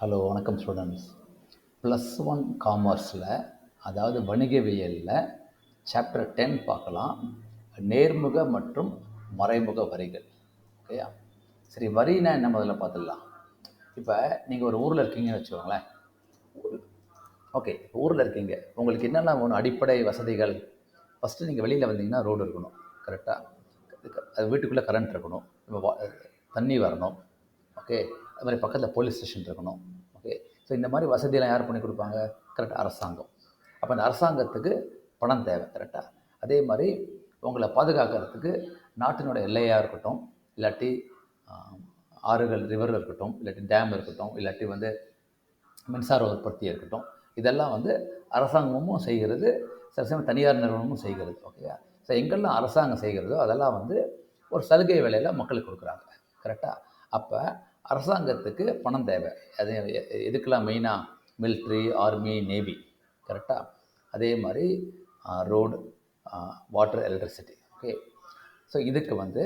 Hello வணக்கம் students plus one காமர்ஸில் அதாவது வணிகவியலில் chapter ten பார்க்கலாம். நேர்முக மற்றும் மறைமுக வரிகள். ஓகேயா சரி வரினா என்ன முதல்ல பார்த்துடலாம். இப்போ நீங்கள் ஒரு ஊரில் இருக்கீங்கன்னு வச்சுக்கோங்களேன். ஓகே இப்போ ஊரில் இருக்கீங்க. உங்களுக்கு என்னென்ன ஒன்று அடிப்படை வசதிகள். ஃபஸ்ட்டு நீங்கள் வெளியில் வந்தீங்கன்னா ரோடு இருக்கணும். கரெக்டாக அது வீட்டுக்குள்ளே கரண்ட் இருக்கணும். இப்போ தண்ணி வரணும். ஓகே அது மாதிரி பக்கத்தில் போலீஸ் ஸ்டேஷன் இருக்கணும். ஓகே ஸோ இந்த மாதிரி வசதியெல்லாம் யார் பண்ணி கொடுப்பாங்க? கரெக்டாக அரசாங்கம். அப்போ அந்த அரசாங்கத்துக்கு பணம் தேவை கரெக்டாக அதே மாதிரி உங்களை பாதுகாக்கிறதுக்கு நாட்டினோட எல்லையாக இருக்கட்டும் இல்லாட்டி ஆறுகள் ரிவர் இருக்கட்டும் இல்லாட்டி டேம் இருக்கட்டும் இல்லாட்டி வந்து மின்சார உற்பத்தி இருக்கட்டும் இதெல்லாம் வந்து அரசாங்கமும் செய்கிறது சில சமயம் தனியார் நிறுவனமும் செய்கிறது ஓகேயா ஸோ எங்கெல்லாம் அரசாங்கம் செய்கிறதோ அதெல்லாம் வந்து ஒரு சலுகை விலையில் மக்களுக்கு கொடுக்குறாங்க கரெக்டாக அப்போ அரசாங்கத்துக்கு பணம் தேவை. அது எ- எதுக்கெல்லாம் மெயினாக மிலிட்ரி ஆர்மி நேவி கரெக்டாக அதே மாதிரி road water electricity okay so இதுக்கு வந்து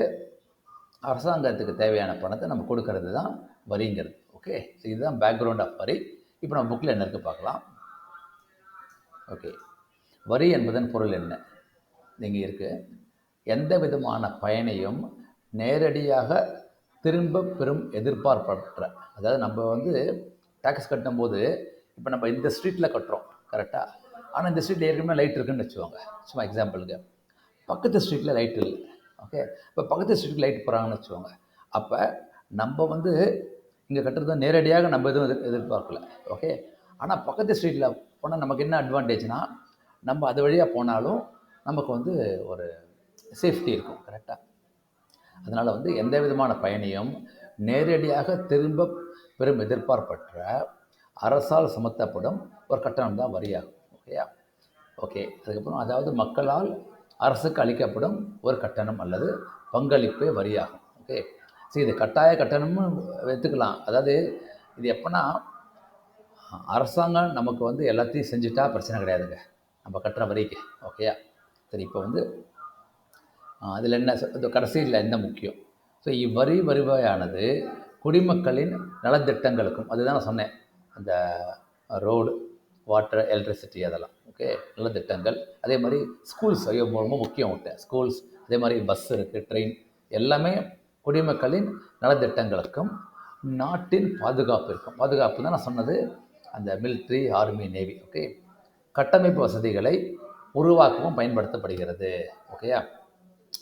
அரசாங்கத்துக்கு தேவையான பணத்தை நம்ம கொடுக்கறது தான் வரிங்கிறது. ஓகே ஸோ இதுதான் பேக்ரவுண்ட் ஆஃப் வரி. இப்போ நம்ம புக்கில் என்ன இருக்குது பார்க்கலாம். ஓகே வரி என்பதன் பொருள் என்ன? நீங்கள் இருக்குது எந்த விதமான பயனையும் நேரடியாக திரும்ப பெறும் எதிர்பார்ப்பற்ற. அதாவது நம்ம வந்து டேக்ஸ் கட்டும்போது இப்போ நம்ம இந்த ஸ்ட்ரீட்டில் கட்டுறோம் கரெக்டாக ஆனால் இந்த ஸ்ட்ரீட்டில் ஏற்கனவே லைட் இருக்குன்னு வச்சுக்கோங்க. சும்மா எக்ஸாம்பிளுக்கு பக்கத்து ஸ்ட்ரீட்டில் லைட் இல்லை. ஓகே இப்போ பக்கத்து ஸ்ட்ரீட்டில் லைட் போகிறாங்கன்னு வச்சுக்கோங்க. அப்போ நம்ம வந்து இங்கே கட்டுறது நேரடியாக நம்ம எதுவும் எதிர் எதிர்பார்க்கல. ஓகே ஆனால் பக்கத்து ஸ்ட்ரீட்டில் போனால் நமக்கு என்ன அட்வான்டேஜ்னால் நம்ம அது வழியாக போனாலும் நமக்கு வந்து ஒரு சேஃப்டி இருக்கும் கரெக்டாக அதனால் வந்து எந்த விதமான பயனையும் நேரடியாக திரும்ப பெரும் எதிர்பார்ப்பற்ற அரசால் சுமத்தப்படும் ஒரு கட்டணம் தான் வரியாகும் ஓகேயா? ஓகே அதுக்கப்புறம் அதாவது மக்களால் அரசுக்கு அளிக்கப்படும் ஒரு கட்டணம் அல்லது பங்களிப்பே வரியாகும் ஓகே? சரி இது கட்டாய கட்டணம்னு எடுத்துக்கலாம். அதாவது இது எப்போனா அரசாங்கம் நமக்கு வந்து எல்லாத்தையும் செஞ்சுட்டா பிரச்சனை கிடையாதுங்க. நம்ம கட்டுற வரிக்கு ஓகேயா? சரி இப்போ வந்து அதில் என்ன இந்த கடைசியில் என்ன முக்கியம்? ஸோ இவ்வரி வருவாயானது குடிமக்களின் நலத்திட்டங்களுக்கும் அதுதான் நான் சொன்னேன் அந்த ரோடு வாட்டர் எலக்ட்ரிசிட்டி அதெல்லாம் ஓகே நலத்திட்டங்கள் அதே மாதிரி ஸ்கூல்ஸ் ஐயோ ரொம்ப முக்கியம் விட்டேன் ஸ்கூல்ஸ் அதே மாதிரி பஸ் இருக்குது ட்ரெயின் எல்லாமே குடிமக்களின் நலத்திட்டங்களுக்கும் நாட்டின் பாதுகாப்பு இருக்கும். பாதுகாப்பு தான் நான் சொன்னது அந்த மிலிட்ரி ஆர்மி நேவி ஓகே கட்டமைப்பு வசதிகளை உருவாக்கவும் பயன்படுத்தப்படுகிறது ஓகேயா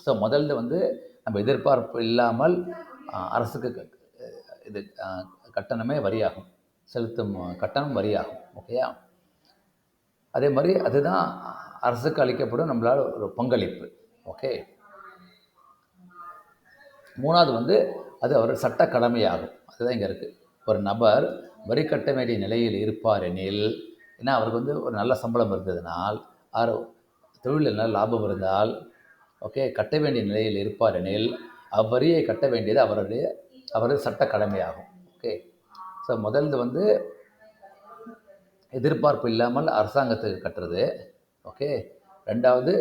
ஸோ முதல்ல வந்து நம்ம எதிர்பார்ப்பு இல்லாமல் அரசுக்கு க- இது கட்டணமே வரியாகும். செலுத்தும் கட்டணம் வரியாகும். ஓகேயா? அதே மாதிரி அதுதான் அரசுக்கு அளிக்கப்படும் நம்மளால் ஒரு பங்களிப்பு. ஓகே? மூணாவது வந்து அது அவர் சட்ட கடமையாகும். அதுதான் இங்கே இருக்குது ஒரு நபர் வரி கட்ட வேண்டிய நிலையில் இருப்பார் எனில் ஏன்னா அவருக்கு வந்து ஒரு நல்ல சம்பளம் இருந்ததுனால் அவர் தொழிலில் நல்ல லாபம் இருந்தால் ஓகே கட்ட வேண்டிய நிலையில் இருப்பார் எனில் அவ்வரியை கட்ட வேண்டியது அவருடைய அவரது சட்ட கடமையாகும். ஓகே ஸோ முதல்ல வந்து எதிர்பார்ப்பு இல்லாமல் அரசாங்கத்துக்கு கட்டுறது. ஓகே ரெண்டாவது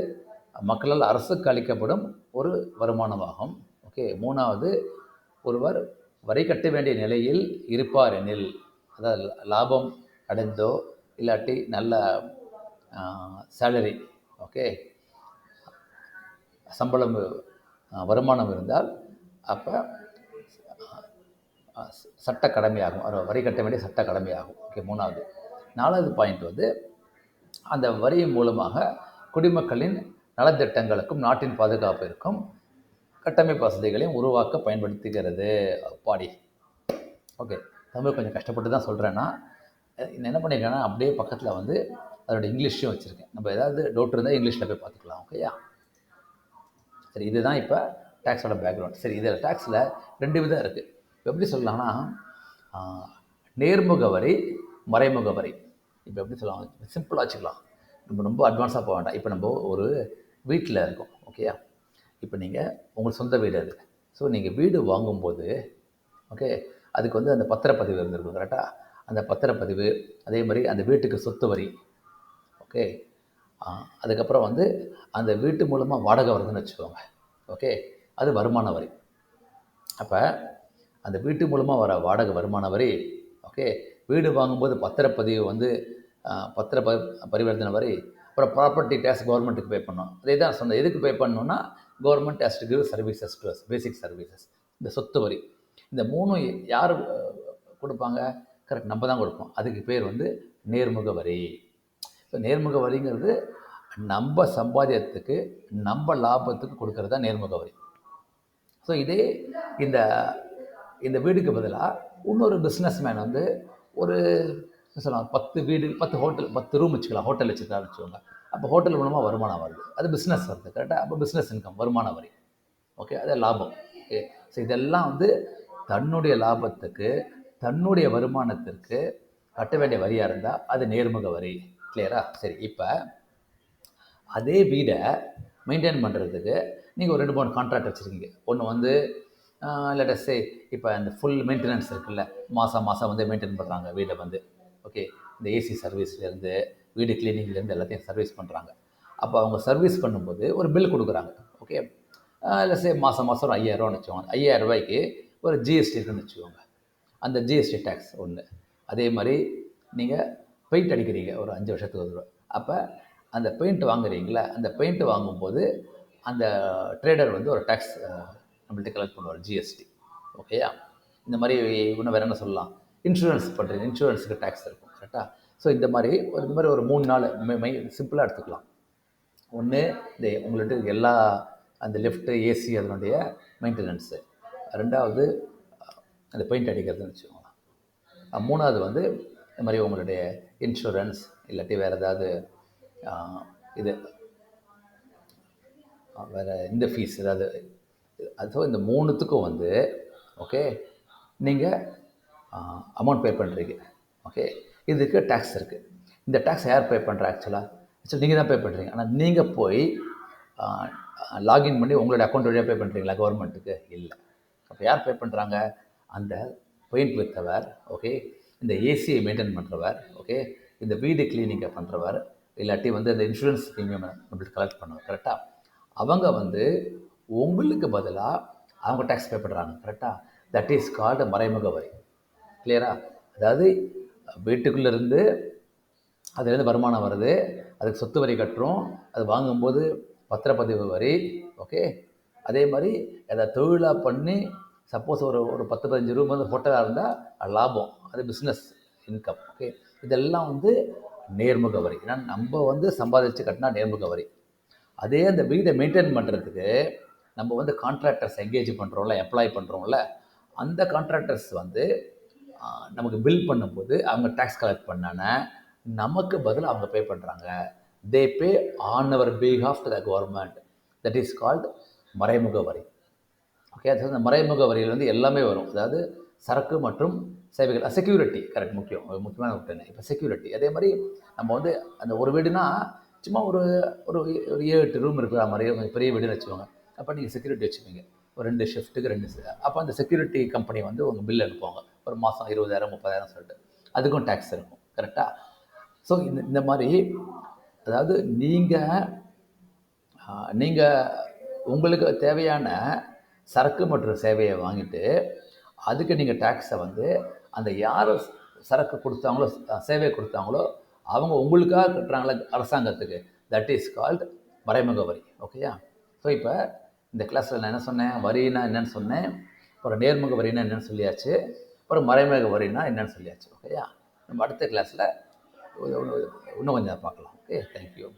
மக்களால் அரசுக்கு அளிக்கப்படும் ஒரு வருமானமாகும். ஓகே மூணாவது ஒருவர் வரி கட்ட வேண்டிய நிலையில் இருப்பார் எனில் அதாவது லாபம் அடைந்தோ இல்லாட்டி நல்ல சேலரி ஓகே சம்பளம் வருமானம் இருந்தால் அப்போ சட்ட கடமையாகும். வரி கட்ட வேண்டிய சட்ட கடமையாகும். ஓகே மூணாவது. நாலாவது பாயிண்ட் வந்து அந்த வரி மூலமாக குடிமக்களின் நலத்திட்டங்களுக்கும் நாட்டின் பாதுகாப்பிற்கும் கட்டமைப்பு வசதிகளையும் உருவாக்க பயன்படுத்துகிறது. பாடி. ஓகே தமிழ் கொஞ்சம் கஷ்டப்பட்டு தான் சொல்கிறேன்னா என்ன பண்ணியிருக்கேன்னா அப்படியே பக்கத்தில் வந்து அதோடய இங்கிலீஷையும் வச்சுருக்கேன். நம்ம ஏதாவது டவுட் இருந்தால் இங்கிலீஷில் போய் பார்த்துக்கலாம். ஓகேயா? சரி இதுதான் இப்போ டேக்ஸோட பேக்ரவுண்ட் சரி இதில் டேக்ஸில் ரெண்டு விதம் இருக்குது இப்போ எப்படி சொல்லலாம்னா நேர்முக வரி மறைமுக வரி. இப்போ எப்படி சொல்லலாம்? சிம்பிளாக வச்சுக்கலாம். நம்ம ரொம்ப அட்வான்ஸாக போக வேண்டாம். இப்போ நம்ம ஒரு வீட்டில் இருக்கோம் ஓகேயா இப்போ நீங்கள் உங்களுக்கு சொந்த வீடு அது. ஸோ நீங்கள் வீடு வாங்கும்போது ஓகே அதுக்கு வந்து அந்த பத்திரப்பதிவு இருந்திருக்கும் கரெக்டாக அந்த பத்திரப்பதிவு அதே மாதிரி அந்த வீட்டுக்கு சொத்து வரி ஓகே அதுக்கப்புறம் வந்து அந்த வீட்டு மூலமாக வாடகை வருதுன்னு வச்சுக்கோங்க. ஓகே? அது வருமான வரி. அப்போ அந்த வீட்டு மூலமாக வர வாடகை வருமான வரி ஓகே? வீடு வாங்கும்போது பத்திரப்பதிவு வந்து பத்திர ப பரிவர்த்தனை வரி அப்புறம் ப்ராப்பர்ட்டி டேக்ஸ் கவர்மெண்ட்டுக்கு பே பண்ணோம் அதே தான் சொன்னேன் எதுக்கு பே பண்ணணும்னா government has give services to basic services இந்த சொத்து வரி. இந்த மூணும் யார் கொடுப்பாங்க? கரெக்ட் நம்ம தான் கொடுப்போம். அதுக்கு பேர் வந்து நேர்முக வரி. ஸோ நேர்முக வரிங்கிறது நம்ம சம்பாதியத்துக்கு நம்ம லாபத்துக்கு கொடுக்கறது தான் நேர்முக வரி. ஸோ இதே இந்த இந்த வீடுக்கு பதிலாக இன்னொரு பிஸ்னஸ் மேன் வந்து ஒரு சொல்லலாம் பத்து வீடு பத்து ஹோட்டல் பத்து ரூம் வச்சுக்கலாம். ஹோட்டல் வச்சுக்கலாம் வச்சுக்கோங்க. அப்போ ஹோட்டல் மூலமாக வருமானம் வருது. அது பிஸ்னஸ் வருது கரெக்டாக அப்போ பிஸ்னஸ் இன்கம் வருமான வரி. ஓகே அது லாபம். ஓகே ஸோ இதெல்லாம் வந்து தன்னுடைய லாபத்துக்கு தன்னுடைய வருமானத்திற்கு கட்ட வேண்டிய வரியாக இருந்தால் அது நேர்முக வரி. கிளியரா சரி இப்போ அதே வீடை மெயின்டைன் பண்ணுறதுக்கு நீங்கள் ஒரு ரெண்டு மூணு கான்ட்ராக்ட் வச்சுருக்கீங்க. ஒன்று வந்து லெட்டஸ்ஸே இப்போ இந்த ஃபுல் மெயின்டெனன்ஸ் இருக்குல்ல மாதம் மாதம் வந்து மெயின்டைன் பண்ணுறாங்க வீடை வந்து. ஓகே இந்த ஏசி சர்வீஸ்லேருந்து வீடு கிளீனிங்லேருந்து எல்லாத்தையும் சர்வீஸ் பண்ணுறாங்க அப்போ அவங்க சர்வீஸ் பண்ணும்போது ஒரு பில் கொடுக்குறாங்க. ஓகே லெட்ஸே மாதம் மாதம் ஒரு ஐயாயிரரூவான்னு வச்சுக்கோங்க. ஐயாயிரம் ரூபாய்க்கு ஒரு ஜிஎஸ்டி இருக்குன்னு வச்சுக்கோங்க. அந்த ஜிஎஸ்டி டேக்ஸ் ஒன்று அதே மாதிரி நீங்கள் பெயிண்ட் அடிக்கிறீங்க ஒரு அஞ்சு வருஷத்துக்கு ஒரு தடவை. அப்போ அந்த பெயிண்ட் வாங்குறீங்களா அந்த பெயிண்ட் வாங்கும்போது அந்த ட்ரேடர் வந்து ஒரு டேக்ஸ் நம்மள்ட்ட கலெக்ட் பண்ணுவார் ஜிஎஸ்டி ஓகேயா இந்த மாதிரி இன்னும் வேறு என்ன சொல்லலாம்? இன்சூரன்ஸ் பண்ணுறீங்க இன்சூரன்ஸுக்கு டேக்ஸ் இருக்கும் கரெக்டாக ஸோ இந்த மாதிரி ஒரு இந்த மாதிரி ஒரு மூணு நாள் மை சிம்பிளாக எடுத்துக்கலாம். ஒன்று இந்த உங்கள்ட்ட எல்லா அந்த லிஃப்ட்டு ஏசி அதனுடைய மெயின்டெனன்ஸு ரெண்டாவது அந்த பெயிண்ட் அடிக்கிறதுன்னு வச்சுக்கோங்களேன் மூணாவது வந்து இந்த மாதிரி உங்களுடைய இன்சூரன்ஸ் இல்லாட்டி வேறு ஏதாவது இது வேறு இந்த ஃபீஸ் ஏதாவது அதுவும் இந்த மூணுத்துக்கும் வந்து ஓகே நீங்கள் அமௌண்ட் பே பண்ணுறீங்க ஓகே இதுக்கு டேக்ஸ் இருக்குது இந்த டேக்ஸ் யார் பே பண்ணுறா ஆக்சுவலாக ஆக்சுவலி நீங்கள் தான் பே பண்ணுறீங்க ஆனால் நீங்கள் போய் லாகின் பண்ணி உங்களுடைய அக்கௌண்ட் வழியாக பே பண்ணுறீங்களா கவர்மெண்ட்டுக்கு இல்லை. அப்போ யார் பே பண்ணுறாங்க அந்த பெயிண்ட் வித்தவர் ஓகே இந்த ஏசியை மெயின்டைன் பண்ணுறவர் ஓகே இந்த வீடு கிளீனிங்கை பண்ணுறவர் இல்லாட்டி வந்து இந்த இன்சூரன்ஸ் ப்ரீமியம் நம்மளுக்கு கலெக்ட் பண்ணுவார் கரெக்டாக அவங்க வந்து உங்களுக்கு பதிலாக அவங்க டேக்ஸ் பே பண்ணுறாங்க கரெக்டாக தட் இஸ் கால்டு மறைமுக வரி. கிளியரா அதாவது வீட்டுக்குள்ளேருந்து அதுலேருந்து வருமானம் வருது அதுக்கு சொத்து வரி கட்டுறோம் அது வாங்கும்போது பத்திரப்பதிவு வரி ஓகே அதே மாதிரி ஏதாவது தொழிலாக பண்ணி சப்போஸ் ஒரு ஒரு பத்து பதினஞ்சு ரூம் வந்து ஹோட்டலாக இருந்தால் அது லாபம். அது பிஸ்னஸ் இன்கம் ஓகே இதெல்லாம் வந்து நேர்முக வரி. ஏன்னா நம்ம வந்து சம்பாதிச்சு கட்டினா நேர்முக வரி. அதே அந்த வீடை மெயின்டைன் பண்ணுறதுக்கு நம்ம வந்து கான்ட்ராக்டர்ஸ் எங்கேஜ் பண்ணுறோம்ல எம்ப்ளாய் பண்ணுறோம்ல அந்த கான்ட்ராக்டர்ஸ் வந்து நமக்கு பில் பண்ணும்போது அவங்க டேக்ஸ் கலெக்ட் பண்ணானே நமக்கு பதில் அவங்க பே பண்ணுறாங்க they pay on our behalf to the government that is called மறைமுக வரி. ஓகே அது அந்த மறைமுக வரியில் வந்து எல்லாமே வரும். அதாவது சரக்கு மற்றும் சேவைகள் செக்யூரிட்டி கரெக்ட் முக்கியம். ஒரு முக்கியமான விட்டேன் இப்போ செக்யூரிட்டி அதே மாதிரி நம்ம வந்து அந்த ஒரு வீடுனா சும்மா ஒரு ஒரு ஒரு ஏழு எட்டு ரூம் இருக்கிற மாதிரி கொஞ்சம் பெரிய வீடுன்னு வச்சுக்கோங்க. அப்போ நீங்கள் செக்யூரிட்டி வச்சுப்பீங்க. ஒரு ரெண்டு ஷிஃப்ட்டுக்கு ரெண்டு அப்போ அந்த செக்யூரிட்டி கம்பெனி வந்து உங்கள் பில் அனுப்புவாங்க. ஒரு மாதம் இருபதாயிரம் முப்பதாயிரம் சொல்லிட்டு. அதுக்கும் டேக்ஸ் இருக்கும். கரெக்டாக ஸோ இந்த இந்த மாதிரி அதாவது நீங்கள் நீங்கள் உங்களுக்கு தேவையான சரக்கு மற்றும் சேவையை வாங்கிட்டு அதுக்கு நீங்கள் டேக்ஸை வந்து அந்த யார் சரக்கு கொடுத்தாங்களோ சேவை கொடுத்தாங்களோ அவங்க உங்களுக்காக கட்டுறாங்களே அரசாங்கத்துக்கு. தட் இஸ் கால்ட் மறைமுக வரி ஓகேயா ஸோ இப்போ இந்த கிளாஸில் நான் என்ன சொன்னேன்? வரினா என்னன்னு சொன்னேன். அப்புறம் நேர்முக வரினா என்னன்னு சொல்லியாச்சு. அப்புறம் மறைமுக வரினா என்னன்னு சொல்லியாச்சு. ஓகேயா நம்ம அடுத்த கிளாஸில் இன்னும் கொஞ்சம் பார்க்கலாம். Okay thank you